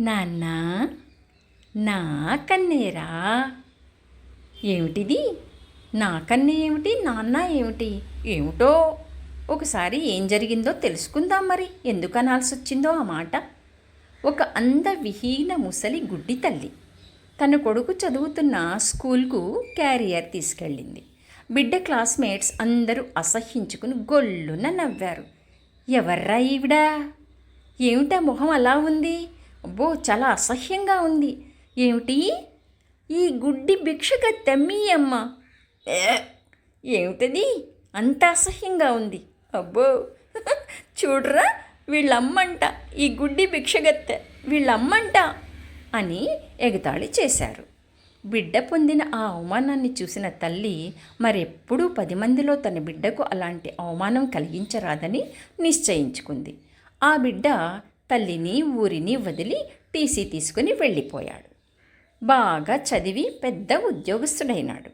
నాన్న నా కన్నేరా? ఏమిటిది? నా కన్నే ఏమిటి? నాన్న ఏమిటి? ఏమిటో ఒకసారి ఏం జరిగిందో తెలుసుకుందాం మరి. ఎందుకు అనాల్సి వచ్చిందో ఆ మాట. ఒక అందవిహీన ముసలి గుడ్డి తల్లి తన కొడుకు చదువుతున్న స్కూల్కు క్యారియర్ తీసుకెళ్ళింది. బిడ్డ క్లాస్మేట్స్ అందరూ అసహ్యించుకుని గొల్లున నవ్వారు. ఎవర్రా ఈవిడా? ఏమిటా మొహం అలా ఉంది? అబ్బో చాలా అసహ్యంగా ఉంది. ఏమిటి? ఈ గుడ్డి భిక్షగా తెమ్మీ అమ్మ ఏమిటది? అంత అసహ్యంగా ఉంది. అబ్బో చూడరా వీళ్ళమ్మంట. ఈ గుడ్డి భిక్షగత్తె వీళ్ళమ్మంట అని ఎగతాళి చేశారు. బిడ్డ పొందిన ఆ అవమానాన్ని చూసిన తల్లి మరెప్పుడూ పది మందిలో తన బిడ్డకు అలాంటి అవమానం కలిగించరాదని నిశ్చయించుకుంది. ఆ బిడ్డ తల్లిని ఊరిని వదిలి టీసీ తీసుకుని వెళ్ళిపోయాడు. బాగా చదివి పెద్ద ఉద్యోగస్తుడైనాడు.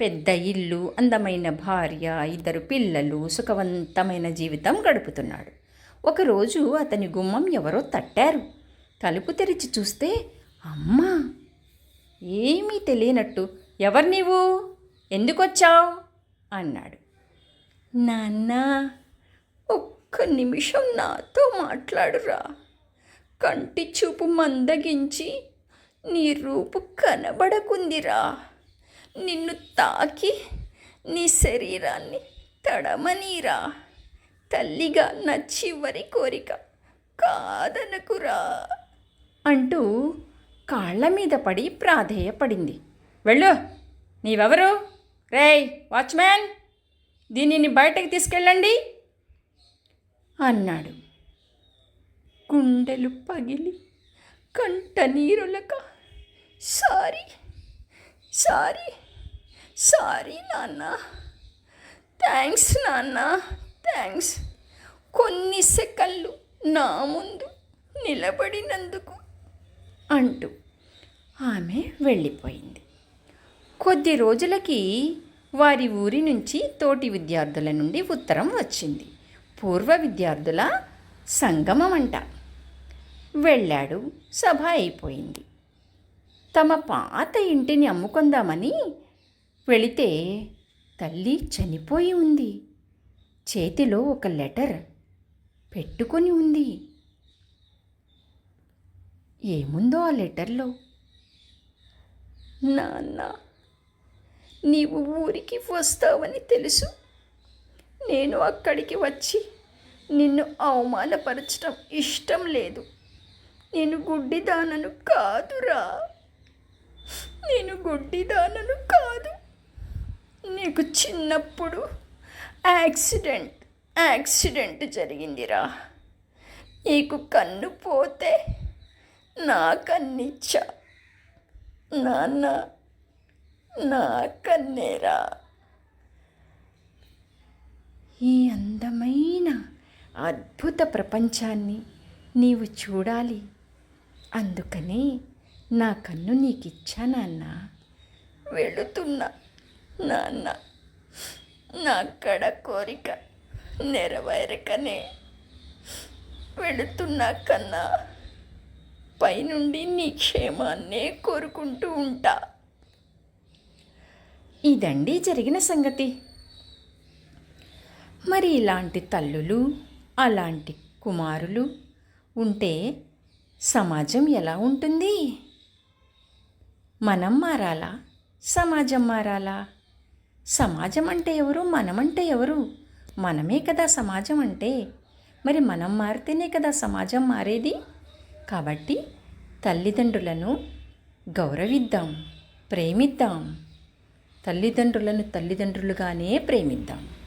పెద్ద ఇల్లు అందమైన భార్య ఇద్దరు పిల్లలు సుఖవంతమైన జీవితం గడుపుతున్నాడు. ఒకరోజు అతని గుమ్మం ఎవరో తట్టారు. తలుపు తెరిచి చూస్తే అమ్మా ఏమీ తెలియనట్టు ఎవరు నీవు? ఎందుకొచ్చావు? అన్నాడు. నాన్న ఒక్క నిమిషం నాతో మాట్లాడురా. కంటి చూపు మందగించి నీ రూపు కనబడకుందిరా. నిన్ను తాకి నీ శరీరాన్ని తడమనీరా. తల్లిగా నా చివరి కోరిక కాదనకురా అంటూ కాళ్ళ మీద పడి ప్రాధేయపడింది. వెళ్ళు నీవెవరు? రేయ్ వాచ్మ్యాన్ దీనిని బయటకు తీసుకెళ్ళండి. అన్నాడు. గుండెలు పగిలి కంట నీరులక సారీ సారీ సారీ నాన్న థ్యాంక్స్ నాన్న థ్యాంక్స్. కొన్ని సెకన్లు నా ముందు నిలబడినందుకు అంటూ ఆమె వెళ్ళిపోయింది. కొద్ది రోజులకి వారి ఊరి నుంచి తోటి విద్యార్థుల నుండి ఉత్తరం వచ్చింది. పూర్వ విద్యార్థుల సంగమం అంట వెళ్ళాడు సభ అయిపోయింది. తమ పాత ఇంటిని అమ్ముకుందామని వెళితే తల్లి చనిపోయి ఉంది. చేతిలో ఒక లెటర్ పెట్టుకొని ఉంది. ఏముందో ఆ లెటర్లో? నాన్న నీవు ఊరికి వస్తావని తెలుసు. నేను అక్కడికి వచ్చి నిన్ను అవమానపరచడం ఇష్టం లేదు. నేను గుడ్డిదానను కాదురా. నేను గుడ్డిదానను కాదు. నీకు చిన్నప్పుడు యాక్సిడెంట్ యాక్సిడెంట్ జరిగిందిరా. నీకు కన్ను పోతే నా కన్నిచ్చా. నాన్న నా కన్నేరా. ఈ అందమైన అద్భుత ప్రపంచాన్ని నీవు చూడాలి. అందుకనే నా కన్ను నీకిచ్చా నాన్న. వెళుతున్నా నాన్న. నా కడ కోరిక నెరవేరకనే. వెళుతున్నా కన్నా. పైనుండి నీ క్షేమాన్నే కోరుకుంటూ ఉంటా. ఇదండి జరిగిన సంగతి. మరి ఇలాంటి తల్లులు అలాంటి కుమారులు ఉంటే సమాజం ఎలా ఉంటుంది? మనం మారాలా? సమాజం మారాలా? సమాజం అంటే ఎవరు? మనమంటే ఎవరు? మనమే కదా సమాజం అంటే. మరి మనం మారితేనే కదా సమాజం మారేది? కాబట్టి తల్లిదండ్రులను గౌరవిద్దాం ప్రేమిద్దాం. తల్లిదండ్రులను తల్లిదండ్రులుగానే ప్రేమిద్దాం.